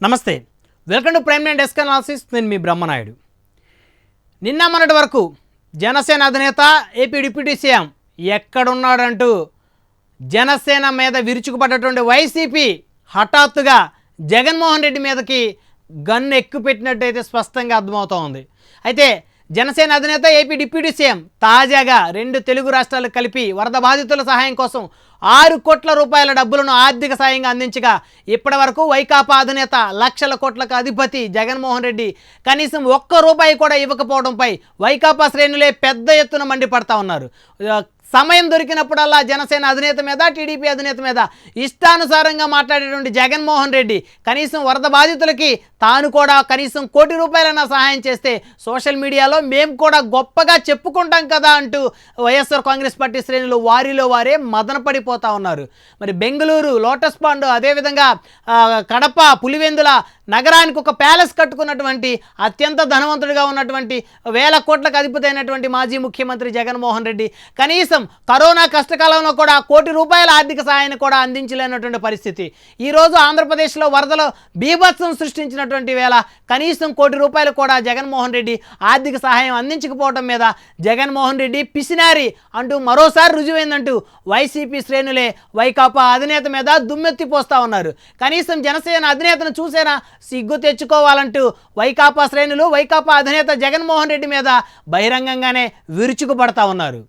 నమస్తే. Welcome to prime nine desk analysis నేను మీ బ్రహ్మనాయుడు. నిన్న మొన్నటి వరకు జనసేన అధినేత ఏపీ డిప్యూటీ సీఎం ఎక్కడున్నాడంటూ జనసేన మీద విరుచుకుపడ్డటువంటి వైసీపీ హఠాత్తుగా జగన్మోహన్ రెడ్డి మీదకి గన్ను ఎక్కుపెట్టినట్టయితే స్పష్టంగా అర్థమవుతోంది. అయితే జనసేన అధినేత ఏపీ డిప్యూటీ సీఎం తాజాగా రెండు తెలుగు రాష్ట్రాలు కలిపి వరద బాధితుల సహాయం కోసం ఆరు కోట్ల రూపాయల డబ్బులను ఆర్థిక సాయంగా అందించగా ఇప్పటివరకు వైకాపా అధినేత లక్షల కోట్లకు అధిపతి జగన్మోహన్ రెడ్డి కనీసం ఒక్క రూపాయి కూడా ఇవ్వకపోవడంపై వైకాపా శ్రేణులే పెద్ద ఎత్తున మండిపడతా ఉన్నారు. సమయం దొరికినప్పుడల్లా జనసేన అధినేత మీద టీడీపీ అధినేత మీద ఇష్టానుసారంగా మాట్లాడేటువంటి జగన్మోహన్ రెడ్డి కనీసం వరద బాధితులకి తాను కూడా కనీసం కోటి రూపాయలన్నా సహాయం చేస్తే సోషల్ మీడియాలో మేము కూడా గొప్పగా చెప్పుకుంటాం కదా అంటూ వైఎస్ఆర్ కాంగ్రెస్ పార్టీ శ్రేణులు వారిలో వారే మదనపడి వెళ్ళిపోతూ ఉన్నారు. మరి బెంగళూరు లోటస్ పాండ్ అదేవిధంగా కడప పులివెందుల నగరానికి ఒక ప్యాలెస్ కట్టుకున్నటువంటి అత్యంత ధనవంతుడిగా ఉన్నటువంటి వేల కోట్లకు అధిపతి అయినటువంటి మాజీ ముఖ్యమంత్రి జగన్మోహన్ రెడ్డి కనీసం కరోనా కష్టకాలంలో కూడా కోటి రూపాయల ఆర్థిక సహాయాన్ని కూడా అందించలేనటువంటి పరిస్థితి. ఈరోజు ఆంధ్రప్రదేశ్లో వరదలో బీభత్సం సృష్టించినటువంటి వేళ కనీసం కోటి రూపాయలు కూడా జగన్మోహన్ రెడ్డి ఆర్థిక సహాయం అందించకపోవడం మీద జగన్మోహన్ రెడ్డి పిసినారి అంటూ మరోసారి రుజువైందంటూ వైసీపీ శ్రేణులే వైకాపా అధినేత మీద దుమ్మెత్తిపోస్తా ఉన్నారు. కనీసం జనసేన అధినేతను చూసేనా సిగ్గు తెచ్చుకోవాలంటూ వైకాపా శ్రేణులు వైకాపా అధినేత జగన్మోహన్ రెడ్డి మీద బహిరంగంగానే విరుచుకుపడతా ఉన్నారు.